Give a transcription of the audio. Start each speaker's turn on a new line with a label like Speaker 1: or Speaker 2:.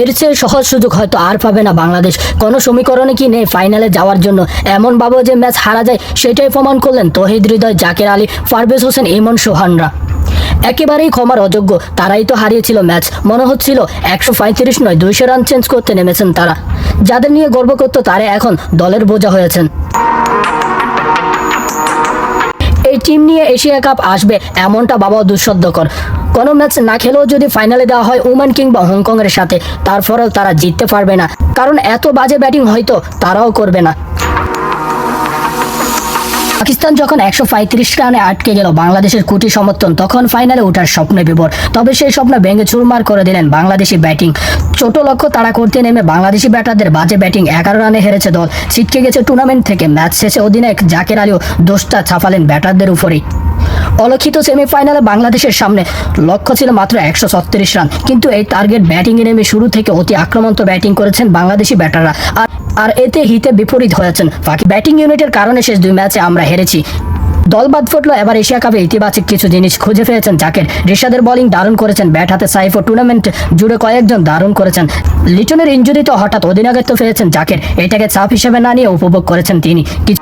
Speaker 1: এর চেয়ে সহজ সুযোগ হয়তো আর পাবে না বাংলাদেশ। কোনো সমীকরণে কি নেই ফাইনালে যাওয়ার জন্য? এমন ভাবে যে ম্যাচ হারা যায়, সেটাই প্রমাণ করলেন তহিদ হৃদয়, জাকের আলী পারভেজ হোসেন, ইমন সোহানরা। একেবারেই ক্ষমার অযোগ্য, তারাই তো হারিয়েছিল ম্যাচ। মনে হচ্ছিল একশো পঁয়ত্রিশ নয়, দুইশো রান চেঞ্জ করতে নেমেছেন তারা। যাদের নিয়ে গর্ব করতো, তারা এখন দলের বোঝা হয়েছেন। এই টিম নিয়ে এশিয়া কাপ আসবে, এমনটা বাবাও দুঃসাধ্যকর কোনো ম্যাচ না খেলেও যদি ফাইনালে দেওয়া হয় ওমান কিংবা হংকংয়ের সাথে, তারপরেও তারা জিততে পারবে না। কারণ এত বাজে ব্যাটিং হয়তো তারাও করবে না। পাকিস্তান যখন একশো পঁয়ত্রিশ রানে আটকে গেল বাংলাদেশের কোটি সমর্থন, তখন ফাইনালে ওঠার স্বপ্নে বিভোর। তবে সেই স্বপ্ন ভেঙে চুরমার করে দিলেন বাংলাদেশি ব্যাটিং। ছোট লক্ষ্য তাড়া করতে নেমে বাংলাদেশি ব্যাটারদের বাজে ব্যাটিং এগারো রানে হেরেছে দল। ছিটকে গেছে টুর্নামেন্ট থেকে, ম্যাচ শেষে অধিনায়ক জাকের আলীও দোষটা ছাপালেন ব্যাটারদের উপরেই। অলক্ষিত সেমিফাইনালে বাংলাদেশের সামনে লক্ষ্য ছিল মাত্র একশো ছত্রিশ রান, কিন্তু এই টার্গেট ব্যাটিংয়ে নেমে শুরু থেকে অতি আক্রমন্ত ব্যাটিং করেছেন বাংলাদেশি ব্যাটাররা। আর আর এতে হিতে বিপরীত হয়েছেন। বাকি ব্যাটিং ইউনিটের কারণে শেষ দুই ম্যাচে আমরা হেরেছি। দল বাদ ফুটলো, এবার এশিয়া কাপে ইতিবাচক কিছু জিনিস খুঁজে ফেলেছেন জাকের। ঋষাদের বোলিং দারুণ করেছেন ব্যাট হাতে সাইফ ও টুর্নামেন্ট জুড়ে কয়েকজন দারুণ করেছেন। লিটনের ইঞ্জুরিতে হঠাৎ অধিনায়কত্ব ফেলেছেন জাকের। এটাকে চাপ হিসেবে না নিয়ে উপভোগ করেছেন তিনি। কিছু